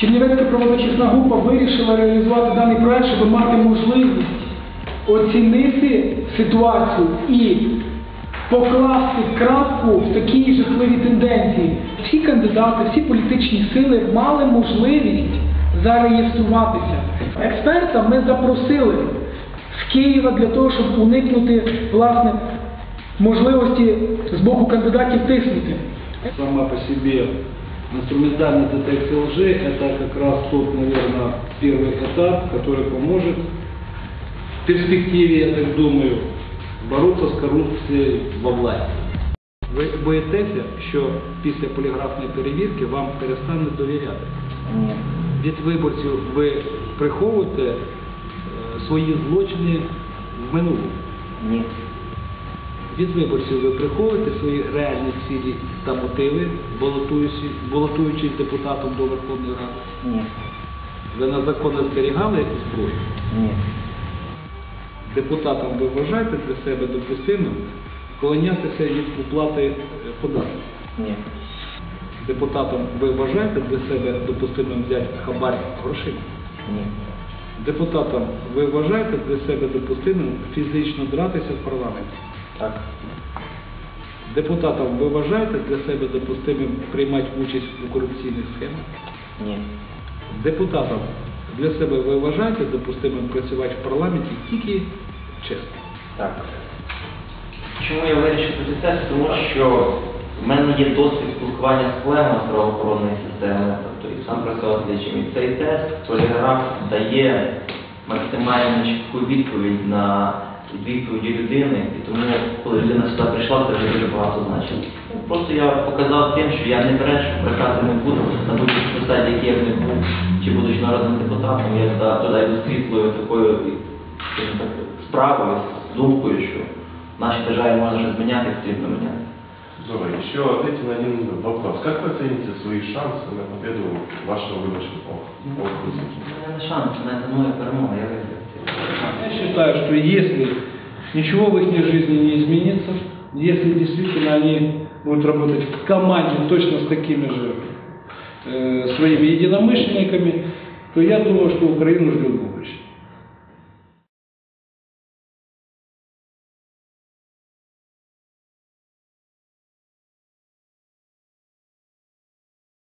Чернівецька правозахисна група вирішила реалізувати даний проект, щоб мати можливість оцінити ситуацію і покласти крапку в такій жахливій тенденції. Всі кандидати, всі політичні сили мали можливість зареєструватися. Експерта ми запросили з Києва для того, щоб уникнути власне можливості з боку кандидатів тиснути. Сама по себе инструментальная детекция лжи – это как раз тот, наверное, первый этап, который поможет в перспективе, я так думаю, бороться с коррупцией во власти. Ви боїтеся, що після поліграфної перевірки вам перестануть довіряти? Ні. Від виборців ви приховуєте е, свої злочини в минулому. Ні. Від виборців ви приховуєте свої реальні цілі та мотиви, балотуючи- балотуючись депутатом до Верховної Ради. Ні. Ви на закони зберігали якусь зброю? Ні. Депутатом ви вважаєте для себе допустимим вклонятися від уплати е, податків? Ні. Депутатом ви вважаєте для себе допустимим взяти хабар грошима? Ні. Депутатом ви вважаєте для себе допустимим фізично дратися в парламенті? Так. Депутатом ви вважаєте для себе допустимим приймати участь у корупційних схемах? Ні. Депутатом для себе ви вважаєте допустимим працювати в парламенті тільки чесно? Так. Чому я вирішив записатися? Тому що в мене є досвід спілкування з колегами з правоохоронної системи, тобто і сам працював слідчим. І цей тест поліграф дає максимально чітку відповідь на відповіді людини. І тому, коли людина сюди прийшла, це вже дуже багато значило. Ну, Просто я показав тим, що я не брешу, брехати не буду, на будь-якій посаді, який я б не був, чи будучи народним депутатом, я туди- йду світлою такою так, справою, з думкою, що в нашій державі можна щось міняти, потрібно міняти. Здорово. Еще ответьте на один вопрос. Как вы оцените свои шансы на победу вашего выборочного ок- округа? Це не шанс, це не моя перемога, я виграю. Я считаю, что если ничего в их жизни не изменится, если действительно они будут работать в команде точно с такими же э, своими единомышленниками, то я думаю, что Украину ждет будущее.